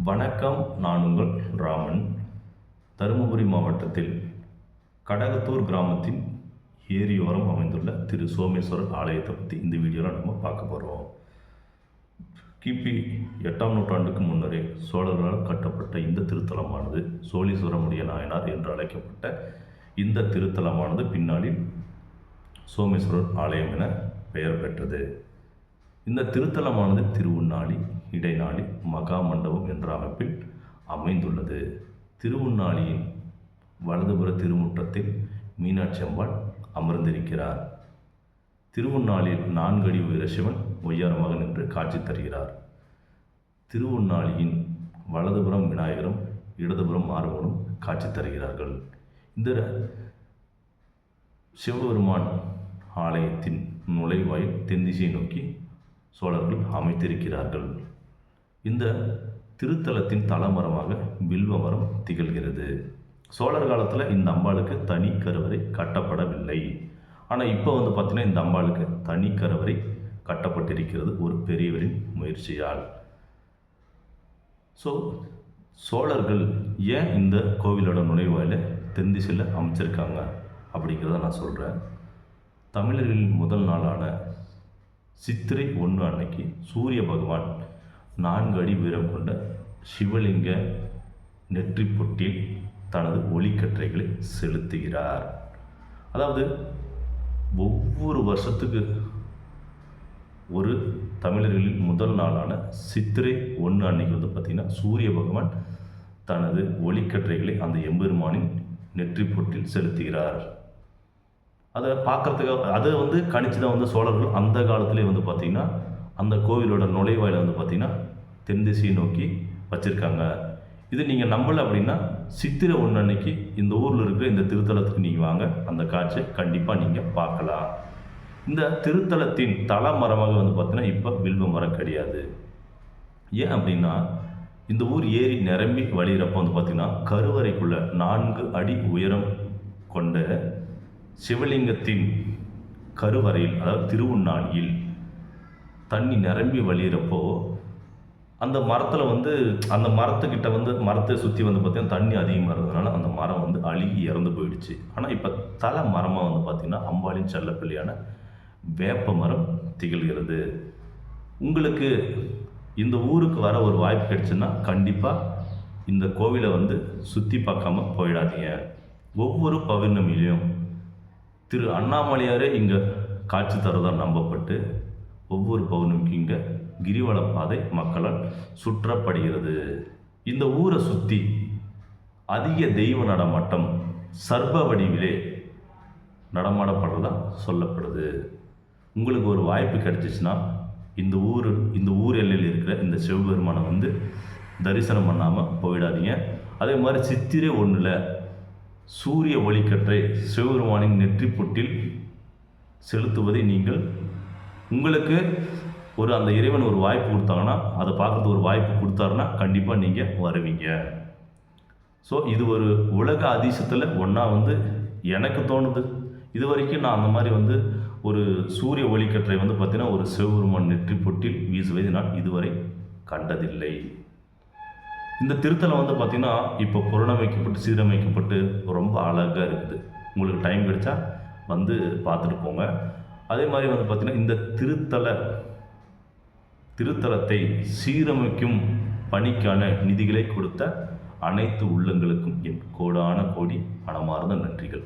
வணக்கம் நான் உங்கள் ராமன். தருமபுரி மாவட்டத்தில் கடகத்தூர் கிராமத்தின் ஏரியோரம் அமைந்துள்ள திரு சோமேஸ்வரர் ஆலயத்தை பற்றி இந்த வீடியோவில் நம்ம பார்க்க போகிறோம் கிபி எட்டாம் நூற்றாண்டுக்கு முன்னரே சோழர்களால் கட்டப்பட்ட இந்த திருத்தலமானது சோழீஸ்வரமுடைய நாயனார் என்று அழைக்கப்பட்ட இந்த திருத்தலமானது பின்னாளில் சோமேஸ்வரர் ஆலயம் என பெயர் பெற்றது. இந்த திருத்தலமானது திருவுண்ணாளி இடைநாளி மகா மண்டபம் என்ற அமைப்பில் அமைந்துள்ளது. திருவுண்ணாளியின் வலதுபுற திருமுற்றத்தில் மீனாட்சி அம்பாள் அமர்ந்திருக்கிறார். திருவுண்ணாழியில் நான்கடி உயர சிவன் ஒய்யாரமாக நின்று காட்சி தருகிறார். திருவுண்ணாளியின் வலதுபுறம் விநாயகரும் இடதுபுறம் மாறுபடும் காட்சி தருகிறார்கள். இந்த சிவபெருமான் ஆலயத்தின் நுழைவாயில் தென்திசையை நோக்கி சோழர்கள் அமைத்திருக்கிறார்கள். இந்த திருத்தலத்தின் தலமரமாக வில்வ மரம் திகழ்கிறது. சோழர் காலத்தில் இந்த அம்பாளுக்கு தனி கருவறை கட்டப்படவில்லை. ஆனால் இப்போ வந்து பார்த்திங்கன்னா இந்த அம்பாளுக்கு தனி கருவறை கட்டப்பட்டிருக்கிறது ஒரு பெரியவரின் முயற்சியால். ஸோ சோழர்கள் ஏன் இந்த கோவிலோட நுழைவாயில தென் திசையில் அமைச்சிருக்காங்க? அப்படிங்கிறத நான் சொல்கிறேன் தமிழர்களின் முதல் நாளான சித்திரை ஒன்று அன்னைக்கு சூரிய பகவான் நான்கு அடி உயரம் கொண்ட சிவலிங்க நெற்றி பொட்டில் தனது ஒளிக்கற்றைகளை செலுத்துகிறார். அதாவது ஒவ்வொரு வருஷத்துக்கு ஒரு தமிழர்களின் முதல் நாளான சித்திரை ஒன்று அன்னைக்கு வந்து பார்த்திங்கன்னா சூரிய பகவான் தனது ஒளிக்கற்றைகளை அந்த எம்பெருமானின் நெற்றி பொட்டில் செலுத்துகிறார். அதை பார்க்குறதுக்கு அதை வந்து கணிச்சு தான் வந்து சோழர்கள் அந்த காலத்திலே வந்து பார்த்திங்கன்னா அந்த கோவிலோட நுழைவாயில் வந்து பார்த்திங்கன்னா தென் திசையை நோக்கி வச்சுருக்காங்க. இது நீங்கள் நம்பலை அப்படின்னா சித்திரை ஒன்று அன்னைக்கு இந்த ஊரில் இருக்கிற இந்த திருத்தலத்துக்கு நீங்கள் வாங்க. அந்த காட்சியை கண்டிப்பாக நீங்கள் பார்க்கலாம். இந்த திருத்தலத்தின் தல மரமாக வந்து பார்த்தீங்கன்னா இப்போ வில்வ மரம் கிடையாது. ஏன் அப்படின்னா இந்த ஊர் ஏரி நிரம்பி வழிகிறப்ப வந்து பார்த்திங்கன்னா கருவறைக்குள்ளே நான்கு அடி உயரம் கொண்ட சிவலிங்கத்தின் கருவறையில் அதாவது திருவுண்ணாடியில் தண்ணி நிரம்பி வழியிறப்போ அந்த மரத்தில் வந்து அந்த மரத்துக்கிட்ட வந்து மரத்தை சுற்றி வந்து பார்த்திங்கன்னா தண்ணி அதிகமாக இருந்ததுனால அந்த மரம் வந்து அழுகி இறந்து போயிடுச்சு. ஆனால் இப்போ தலை மரமாக வந்து பார்த்திங்கன்னா அம்பாளின் செல்லப்பிள்ளையான வேப்ப மரம் திகழ்கிறது. உங்களுக்கு இந்த ஊருக்கு வர ஒரு வாய்ப்பு கிடைச்சுன்னா கண்டிப்பாக இந்த கோவிலை வந்து சுற்றி பார்க்காம போயிடாதீங்க. ஒவ்வொரு பௌர்ணமியிலையும் திரு அண்ணாமலையாரே இங்கே காட்சி தரதாக நம்பப்பட்டு ஒவ்வொரு பௌர்ணமிக்கும் இங்கே கிரிவல பாதை மக்களால் சுற்றப்படுகிறது. இந்த ஊரை சுற்றி அதிக தெய்வ நடமாட்டம் சர்ப வடிவிலே நடமாடப்படுறதா சொல்லப்படுது. உங்களுக்கு ஒரு வாய்ப்பு கிடைச்சிச்சுன்னா இந்த ஊர் இந்த ஊர் எல்லையில் இருக்கிற இந்த சிவபெருமானை வந்து தரிசனம் பண்ணாமல் போயிடாதீங்க. அதே மாதிரி சித்திரை ஒன்றில் சூரிய ஒளிக்கற்றை சிவபெருமானின் நெற்றி பொட்டில் செலுத்துவதை நீங்கள் உங்களுக்கு ஒரு அந்த இறைவன் ஒரு வாய்ப்பு கொடுத்தாங்கன்னா அதை பார்க்குறது ஒரு வாய்ப்பு கொடுத்தாருன்னா கண்டிப்பாக நீங்கள் வருவீங்க. ஸோ இது ஒரு உலக அதிசயத்தில் ஒன்றா வந்து எனக்கு தோணுது. இது வரைக்கும் நான் அந்த மாதிரி வந்து ஒரு சூரிய ஒளிக்கற்றை வந்து பார்த்திங்கன்னா ஒரு சிவபெருமான் நெற்றி பொட்டில் வீசுவதை நான் இதுவரை கண்டதில்லை. இந்த திருத்தலம் வந்து பார்த்திங்கன்னா இப்போ புறணமைக்கப்பட்டு சீரமைக்கப்பட்டு ரொம்ப அழகாக இருக்குது. உங்களுக்கு டைம் கிடைச்சா வந்து பார்த்துட்டு போங்க. அதே மாதிரி வந்து பார்த்திங்கன்னா இந்த திருத்தல திருத்தலத்தை சீரமைக்கும் பணிக்கான நிதிகளை கொடுத்த அனைத்து உள்ளங்களுக்கும் என் கோடான கோடி மனமார்ந்த நன்றிகள்.